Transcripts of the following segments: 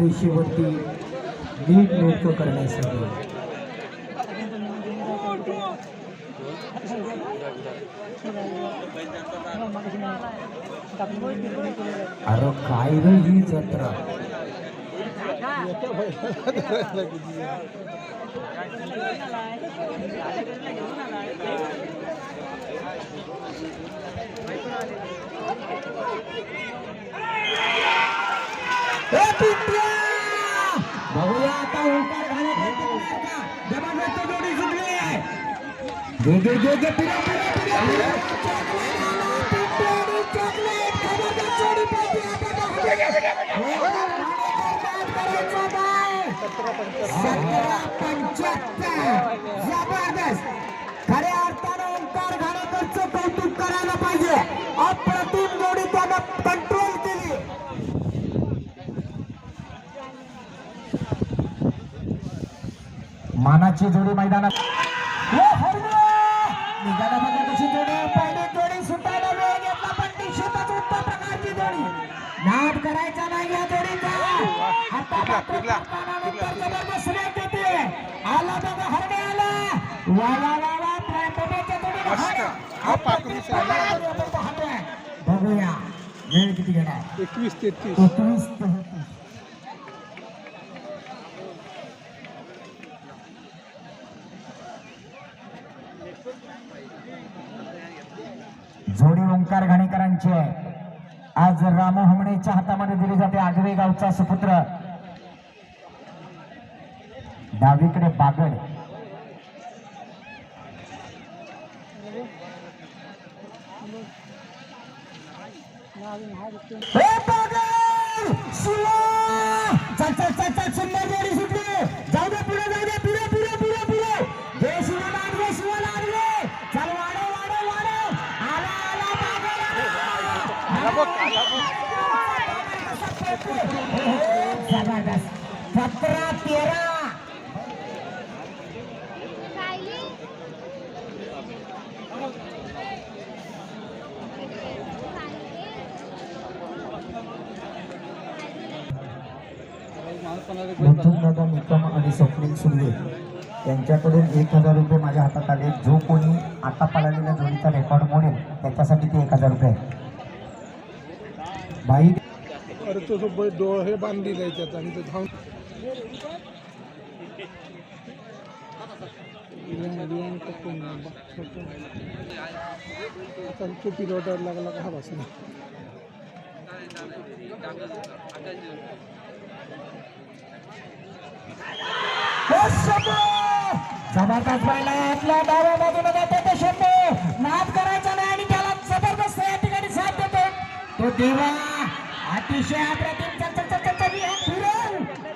रेषेवरती नीट नेटकं करण्यासाठी. अरे काय रे ही जत्रा? Happy पिंट्या! बघूया आता ओंकार घालत आहे तो होणार का? जबरदस्त जोडी सुटली आहे. घे, घे, घे, घे, पुढे, पुढे, पुढे, पुढे. चॉकलेट आला, पिंट्या आणि चॉकलेट. जबरदस्त जोडी पळते आता बघूया. काय करायचं काय? सतरा पंच्याहत्तर. जबरदस्त खऱ्या अर्थानं ओंकार घाणेकरचं कौतुक करायला पाहिजे अप्रतिम जोडी त्यानं कंट्रोल केली मानाची जोडी मैदानात. करायचा नाही या जोडीचा. येते आला बघा हरणे आला. वा वा वा वा प्रेमबाबाच्या जोडीला हरणे. हा पाकळीचा आला. हरणे. बघूया वेळ किती घेणार एकवीस तेहतीस. एकवीस तेहतीस. जोडी ओंकार घाणेकरांची आहे. आज रामू हमणेच्या हातामध्ये दिली जाते आगवे गावचा सुपुत्र. डावीकडे बागड. सुंदर जोडी सुटली. जाऊ दे पुढे जाऊ दे. जबरदस्त. सतरा तेरा. दादा निकम आणि स्वप्नील सुर्वे यांच्याकडून एक हजार रुपये माझ्या हातात आले. जो कोणी आता पळालेल्या जोडीचा रेकॉर्ड मोडेल त्याच्यासाठी ते एक हजार रुपये. भाई अरे तो जो डोळ हे बांधलेलं आहे त्याचा आणि तो धावून आता तो पिलोटावर लागला का हा बसला जबरदस्त पाहिला आपल्या डाव्या बाजूला जातो तो शंभू नाद करायचा नाही आणि त्याला जबरदस्त या ठिकाणी साथ देतो तो देवा अतिशय अप्रतिम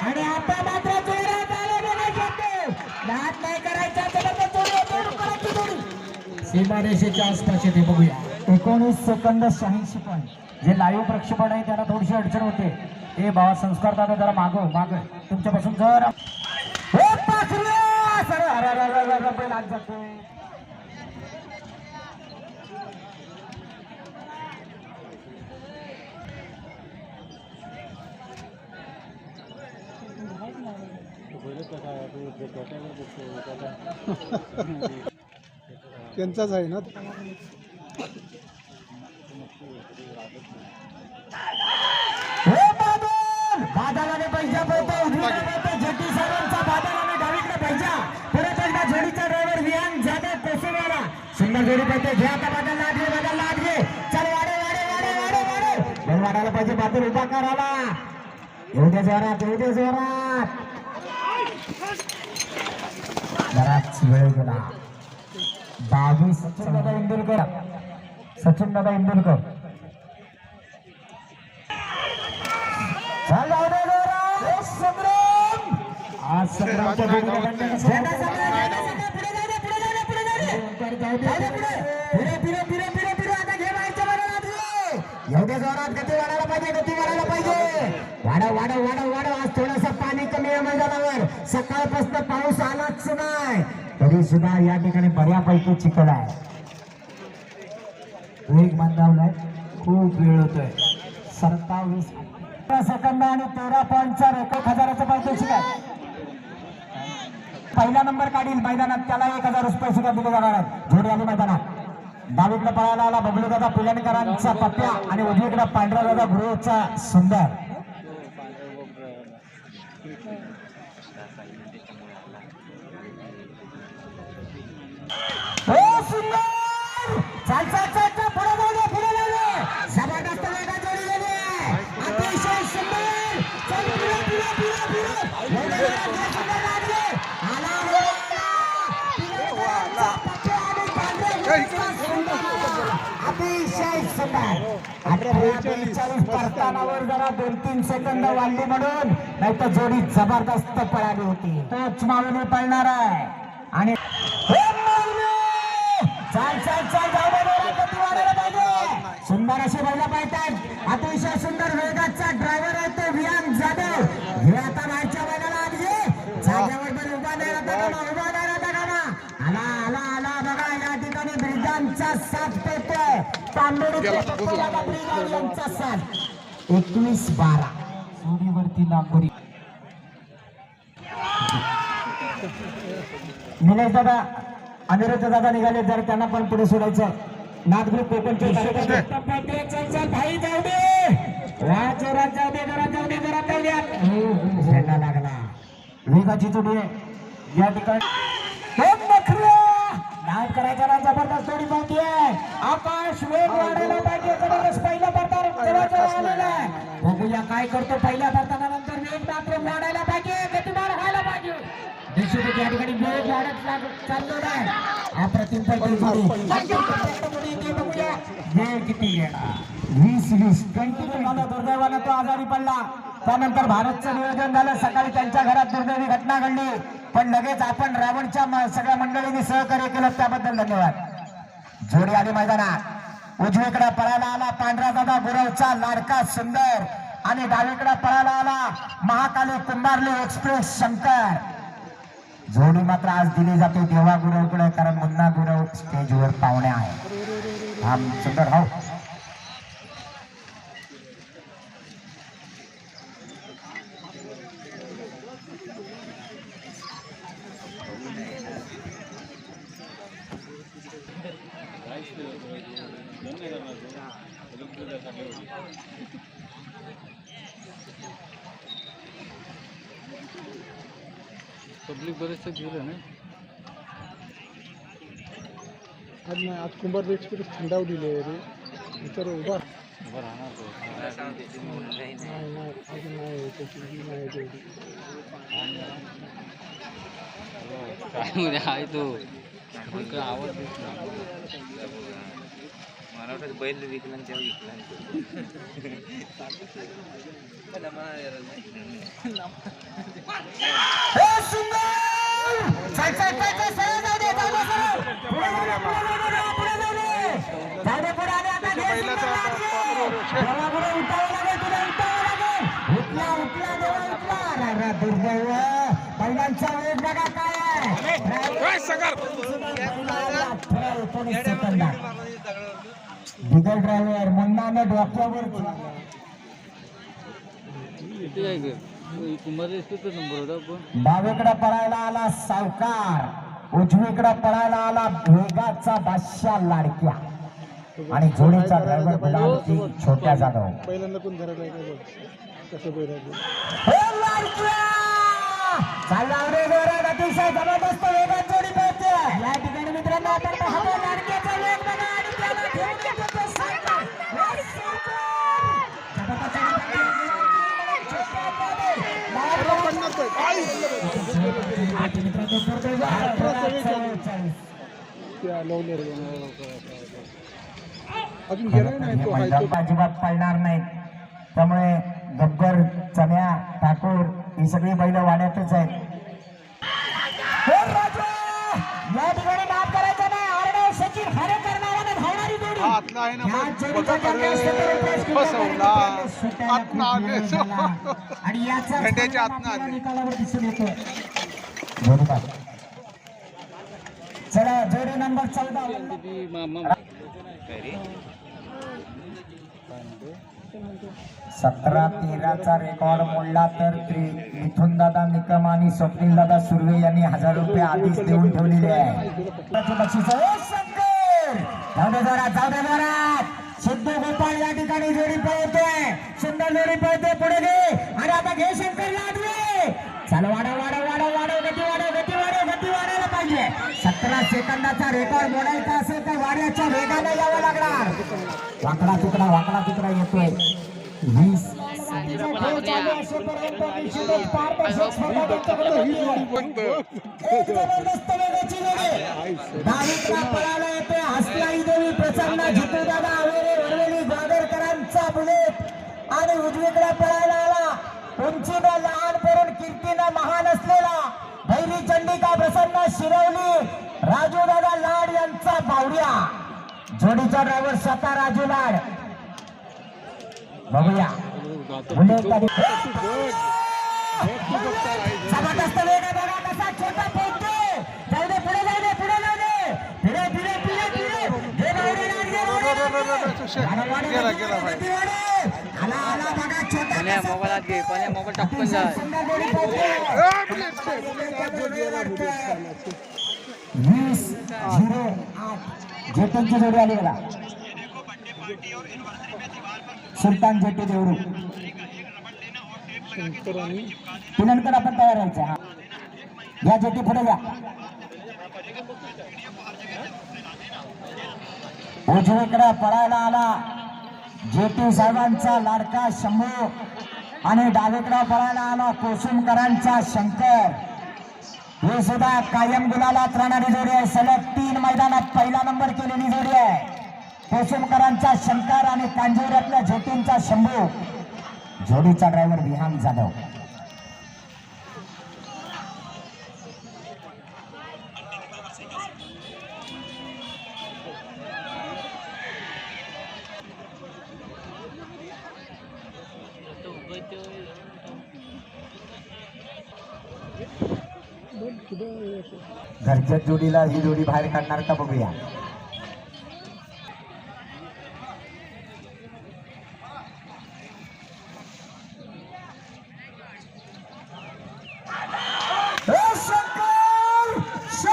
आणि आता मात्र जोरात आले बघा शंभू नाद नाही करायचा सीमारेषेच्या आसपास येते बघूया एकोणीस सेकंद शहाऐंशी पॉईंट जे लाईव्ह प्रक्षेपण आहे त्याला थोडीशी अडचण होते ए बाबा संस्कार दादा जरा मागव माग तुमच्यापासून जर हो पाच सर अरे अरे अरे अरे अरे, बैल आत जातोय. त्यांचाच आहे ना? हे बादल! बादलाने पैजा पळतो जटी पळतो साहेबांचा बादलाने डावीकडे पैसा परत एकदा जोडीचा ड्रायव्हर विहान जाधव कोसरवाला सुंदर जोडी पळते घ्या आता बादल लाट घे बादल लाट चल वाडे वाडे वाडे वाडे वाडे बैल वाडायला पाहिजे बादल उभा करायला. येऊ दे जोरात येऊ दे जोरात. बराच वेळ गेला बावीस सचिन दादा इंदुरकर सचिन दादा इंदुरकर आज संग्रामच्या. पुढे पुढे पुढे पुढे. पुढे, जोरात गती वाढायला पाहिजे गती वाढायला पाहिजे. वाढव वाढव वाढव वाढव. आज थोडस पाणी कमी आहे मैदानावर. सकाळपासून पाऊस आलाच नाही. तरी सुद्धा या ठिकाणी बऱ्यापैकी चिखल आहे. वेग मंदावलाय खूप वेळ होतोय. सत्तावीस. सेकंद आणि तेरा पॉईंट चार एक हजाराचं पारितोषिक आहे पहिला नंबर काढील मैदानात त्याला एक हजार रुपये सुद्धा दिले जाणार आहेत. जोडी आली मैदानात. डावीकडे पळायला आला बबलू दादा पिलाणीकरांचा पप्प्या आणि उजवीकडे पांढरा दादा गुरुचा सुंदर. सुंदर! चाल चाल. परतानावर जरा दोन तीन सेकंद वाढली म्हणून नाही तर जोडी जबरदस्त पळाली होती. तोच माऊली पळणार आहे. आणि हे! चाल चाल चाल जाऊ सुंदर अशी बैला पाहतात अतिशय सुंदर वेगाचा ड्रायव्हर आहे तो वियान जाधव. एकवीस बारा. जोडीवरती नागपुरी निलेश दादा अनिरुद्ध दादा निघाले जर त्यांना पण पुढे सोडायचं. नाथ ग्रुप कोकणचे लागला. वेगाची आहे. या ठिकाणी नाद करायचा ना जबरदस्त थोडी पाहती आहे. आकाश वेग वाढायला पाहिजे जबरदस्त पहिला परतार जवळ आलेला आहे. बघूया काय करतो पहिल्या परतानानंतर वेग मात्र वाढायला पाहिजे गतिमान व्हायला पाहिजे. निश्चितच या ठिकाणी वेग वाढत चाललेला आहे. अप्रतिम पडली बघूया वेळ किती येणार. वीस वीस कंटिन्यू दुर्दैवानं तो आजारी पडला. त्यानंतर भारतचं नियोजन झालं. सकाळी त्यांच्या घरात दुर्दैवी घटना घडली. पण लगेच आपण रावणच्या म- सगळ्या मंडळींनी सहकार्य केलं. त्याबद्दल धन्यवाद. जोडी आली मैदानात. उजवीकडे पळायला आला पांढरा दादा गुरवचा लाडका सुंदर. आणि डावीकडे पळायला आला महाकाली कुंभारली एक्सप्रेस शंकर. जोडी मात्र आज दिली जाते देवा गुरवकडे कारण मुन्ना गुरव स्टेजवर पाहुणे आहे हा सुंदर हो. पब्लिक बरेचसे गेलं ना। आज नाही आज कुंभार एक्सप्रेस थंडावलेली आहे रे तर उभा नाही नाही अजून नाही त्याची ही। नाही तेवढी. काय म्हणजे आहे तो पण काय आवाज येत नाही. मला वाटतं बैल विकला आणि तेव्हा विकला हे? सुंदर बैलांचा वेग बघा काय बिगर ड्रायव्हर मुन्नानं डोक्यावर डावीकडे पळायला आला सावकार उजवीकडे पळायला आला वेगाचा बादशाह लाडक्या. आणि जोडीचा ड्रायव्हर गुलाबती छोट्या जाधव. पहिल्यांदा कोण धरायला आहे का बघ. कसं बैल हे लाडक्या! चालला रे जोरात. अतिशय जबरदस्त वेगात जोडी पळते. या ठिकाणी मित्रांनो आपण पाहतो लाडक्याचा वेग बघा. आणि त्याला. हे. जबरदस्त. अजिबात पळणार नाही त्यामुळे गब्बर चण्या ठाकूर ही सगळी बैल वाड्यातच आहेत. हा, ना फसवला. आले. आले. चला जोडी नंबर चौदा सतरा तेराचा रेकॉर्ड मोडला तर मिथुन दादा निकम आणि स्वप्नील दादा सुर्वे यांनी हजार रुपये आधीच देऊन ठेवलेले आहे. जाऊ दे जोरात, जाऊ दे जोरात. सिद्धू गोपाळ या ठिकाणी जोडी पळवतोय. सुंदर जोडी पळतोय पुढे घे. आणि आता घे शंकर लाडवे. चल वाढव वाढव वाढव वाढव गती वाढव गती वाढव गती वाढायला पाहिजे. सतरा सेकंदाचा रेकॉर्ड मोडायचा असेल तर वाड्याच्या वेगाने यावं लागणार. वाकडा तुकडा वाकडा तुकडा येतोय. वीस. निश्चितच पारदर्शक सामना प्रसन्न दादा आवेरे वरवेली जागरकरांचा बुलेट आणि उजवीकडे पळायला आला. उंचीनं लहान करून कीर्तीनं महान असलेला भैरी चंडिका प्रसन्न शिरवली. राजू दादा लाड यांचा बावड्या. जोडीचा ड्रायव्हर स्वतः राजू लाड. बघूया. बुलेट जबरदस्त वेग बघा कसा छोटा पोहोचतो जाऊ दे पुढे जाऊ दे पुढे जाऊ दे पुढे पुढे पुढे पुढे घे बावडे लाड, घे बावडे लाड, घे. वाढव, वाढव, गेला, गती गेला कसा मोबाईलात घे कोण्या मोबाईल टाकून जा. वीस झिरो आठ. जेटनची जोडी आली बघा. सुलतान जेटे देवरू. पिलनकर आपण तयार व्हायचं हा. या जेटी पुढे या. उजवीकडे पळायला आला. जेटी साहेबांचा लाडका शंभू आणि डावीकडे पळायला आला कोसुमकरांचा शंकर. हे सुद्धा कायम गुलालात राहणारी जोडी आहे. सलग तीन मैदानात पहिला नंबर केलेली जोडी आहे. कोसुमकरांचा शंकर आणि कांजिवऱ्यातल्या झेटींचा शंभू. जोडीचा ड्रायव्हर विहान जाधव. जोडीला ही जोडी बाहेर काढणार का बघूया!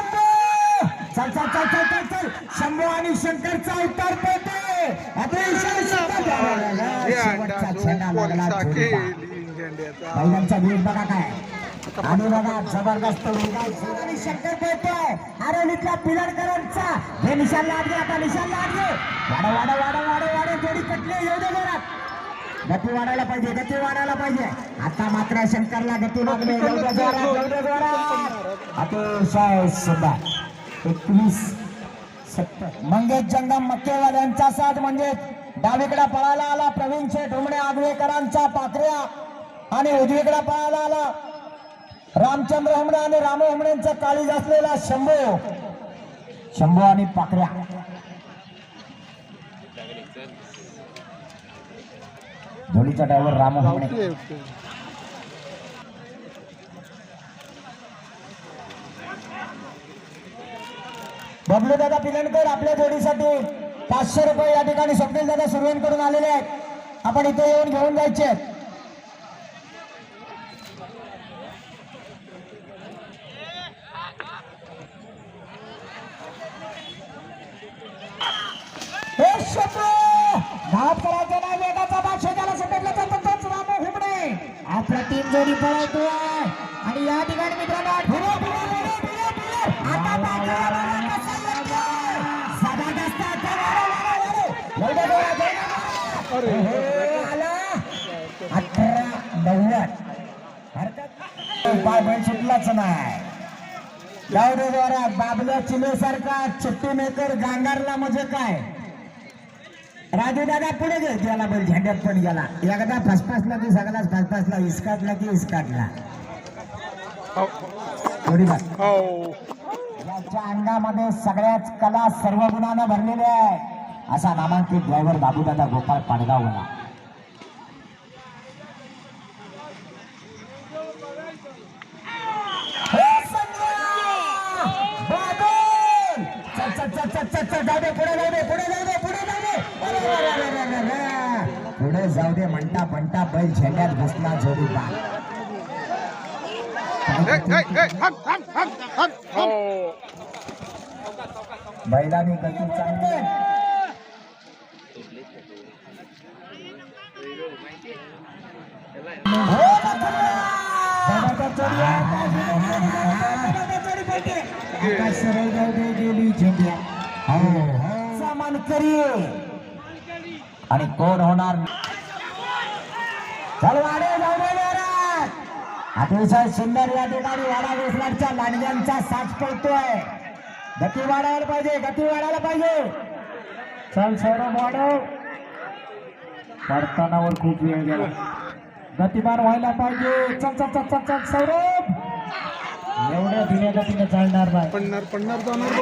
चल चल चल चल चल चल शंभू आणि शंकरचा उतार पडते अतिशय सुंदर. शेवटचा छेडा लागला जोडीला. बैलांचा वेग बघा काय आणि बघा जबरदस्त वेग आहे. जोड शंकर पळतोय आरोलीतल्या पिलरकरांचा. हे निशाण लागले आता निशाण लागले वाडा वाडा वाडा वाडा वाडा जोडी कटले येऊ दे जोरात गती वाढायला पाहिजे गती वाढायला पाहिजे. आता मात्र शंकरला गती लागली. अतिशय सुंदर. एकवीस सत्तर. मंगेश जंगम मक्केवाल्यांचा साथ म्हणजे डावीकडे पळायला आला. प्रवीण शेठ उमणे आगवेकरांचा पाकऱ्या आणि उजवीकडे पळायला आला. रामचंद्र हुमणे आणि रामू हुमणेंचा काळीज असलेला शंभू. शंभू आणि पाकऱ्या. धोळीचा ड्रायव्हर रामू हुमणे बबलू दादा पिलणकर आपल्या जोडीसाठी पाचशे रुपये या ठिकाणी स्वप्नील दादा सुरुवात करून आलेले आहेत. आपण इथे येऊन घेऊन जायचे आहेत. पाय बैल सुटलाच नाही. जाऊ दे जोरात बाबल्या चिलेसारखा चिट्टी मेकर गांगारला म्हणजे काय? राजू दादा पुढे गे गेला बैल झेंड्यात पण गेला. एकदा फसफसला की सगळाच फसफसला इस्काटला की इस्काटला. थोडी हो. याच्या अंगामध्ये सगळ्याच कला सर्व गुणानं भरलेल्या आहे. असा नामांकित ड्रायव्हर बाबूदादा गोपाळ पाडगावला हे संजय! बाबूल! चल, चल, चल, चल, चल, चल, जाऊ दे, पुढे जाऊ दे, पुढे जाऊ दे, पुढे जाऊ दे, पुढे जाऊ दे. अरे, अरे, अरे, अरे, अरे. पुढे जाऊ जाऊ दे म्हणता म्हणता बैल झेंड्यात घुसला जोडीदार बैलाने गती चांगली सरळ जाऊ दे गेली झेंड्या हो. सामान करी आणि कोण होणार? चल अतिशय सुंदर या ठिकाणी वाडा वेसलाडच्या लांडग्यांचा साथ पडतोय. गती वाढायला पाहिजे गती वाढायला पाहिजे. चल सौरभ वाढव. पडतानावर खूप वेळ गेला. गतिमान व्हायला पाहिजे. चल चल चल चल चल सौरभ. एवढ्या दिल्या गतीने चालणार नाही. पडणार पडणार जाणार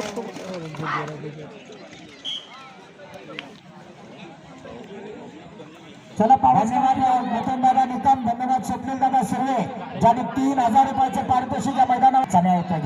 चला धन्यवाद नितीन दादा निकम धन्यवाद स्वप्नील दादा सर्वे ज्यांनी तीन हजार रुपयाचे पारितोषिक या मैदानावर चला येतो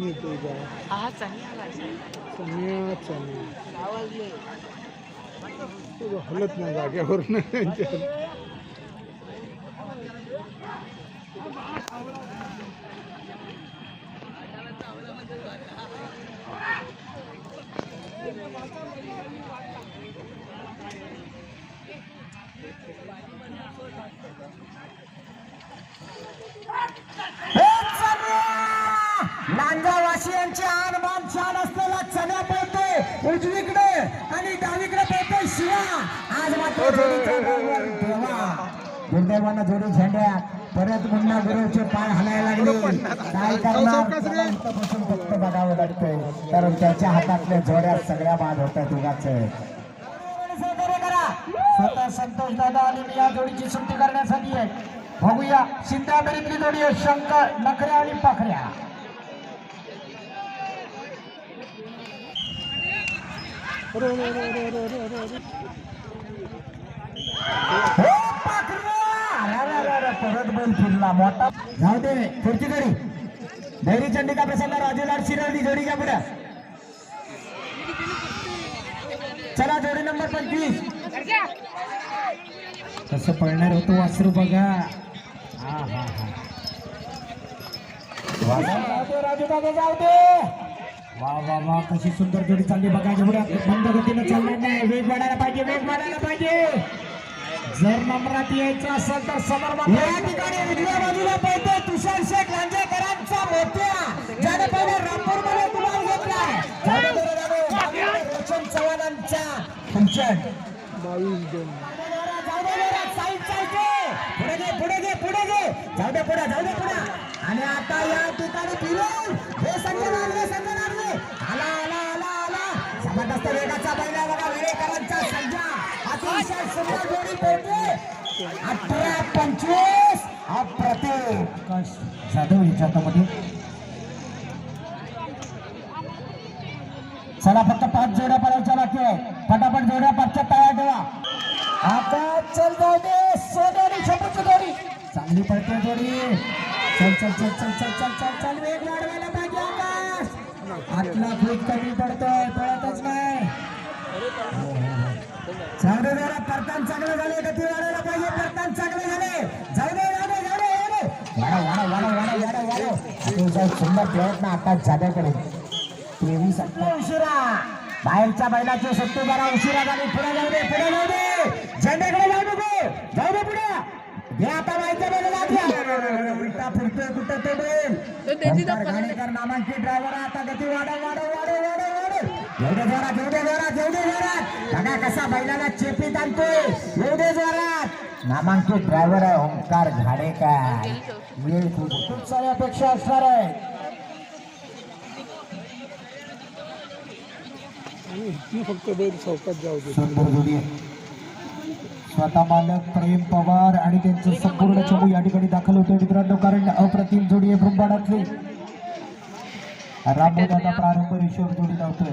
कितने के जा हाँ चनिया भाई चनिया चनिया। चावल ले तो हालत में जा जाके और ना Hey! लांजावासियांचे आन बान छान असलेला चण्या पळतोय उजवीकडे आणि डावीकडे पळतोय शिवा. आज मात्र दुर्दैवानं जोडी झेंड्या परत मुन्ना गुरुचे पाय हलायला लागले. काय करणार? बसून फक्त बघावं लागतंय. कारण त्याच्या हातातल्या जोड्या सगळ्या बाद होतात उगाच स्वतः संतोष दादा आणि मी या जोडीची सुट्टी करण्यासाठी आहे. बघूया सिंधाबेरीतली जोडी आहे. शंकर नखऱ्या आणि पाखऱ्या. परत बैल फिरला. मोठा जाऊ दे पुढची जोडी. धैरी चंडिका प्रसन्न राजूलाल शिरवली जोडीच्या पुढे. चला जोडी नंबर पंचवीस. कसं पळणार होतो वासरू बघा. हा हा हा. राजू दादा जाऊ दे. वा वा वा कशी सुंदर जोडी चालली बघा जेवढ्या गतीनं चालणार नाही वेग वाढायला पाहिजे वेग वाढायला पाहिजे. जर नंबरात यायचं असेल तर समोर या ठिकाणी उजव्या बाजूला पळते तुषार शेख लांजेकरांचा मोठ्या ज्याने पहिले रामपूरमध्ये गुलाल घेतलाय. रोशन चव्हाणांचा. फंक्शन. पुढे घे पुढे घे पुढे घे. जाऊ दे पुढे जाऊ दे पुढे. आणि आता या ठिकाणी फिरून हे संजय नारळे संजय अठरा पंचवीस अप्रतिम जाधव चला फक्त पाच जोड्या पडायच्या बाकी आहे फटाफट जोड्या पाचच्या तयार ठेवा. आता चल जाऊ दे शंभूची जोडी. चांगली पडते जोडी. चल चल चल चल चल चल चल चल वेग वाढवायला पाहिजे आकाश. आतला खूप कमी पडतोय पळतच जाऊ दे जरा परतान चांगले झाले गती वाढायला पाहिजे परतान चांगले झाले जाऊ दे जाऊ दे जाऊ दे वाढव वाढव वाढव वाढव वाढव वाढव. अतिशय सुंदर प्रयत्न आता जाद्याकडे तेवीस अठरा उशिरा. बाहेरच्या बैलाची सुट्टी जरा उशिरा झाली. पुढे जाऊ दे पुढे जाऊ दे. झेंड्याकडे जाऊ नको. जाऊ दे पुढे. घे आता बाहेरच्या बैलाला घ्या उलटा फिरतोय कुठं तो बैल? नामांकित ड्रायव्हर आता गती वाढव वाढव वाढव वाढव. एवढे जोरात एवढे जोरात एवढे जोरात. बघा कसा बैलाला चेपीत आणतोय. एवढे जोरात. नामांकित ड्रायव्हर आहे ओंकार घाडेकर वेळ खूप. खूप साऱ्या अपेक्षा असणार आहे. फक्त बैल चौकात जाऊ दे सुंदर जोडी स्वतः मालक प्रेम पवार आणि त्यांचं संपूर्ण चमू या ठिकाणी दाखल होतोय मित्रांनो कारण अप्रतिम जोडी आहे ब्रह्मांडातली. रामदादा प्रारंभ रेषेवर जोडी लावतोय.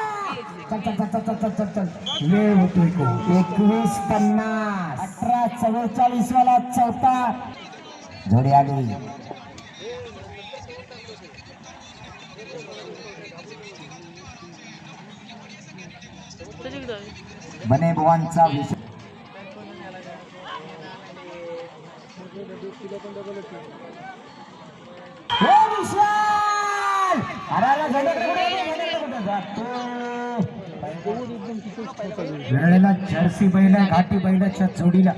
वेळ एकवीस पन्नास अठरा चव्वेचाळीस वाला चौथा जोडी आली बने भुवांचा विषय वेळेला जर्सी बैल घाटी बैलाच्या जोडीला.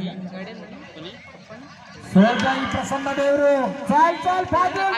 सोजाई प्रसन्न देवरू. चाल चाल फादर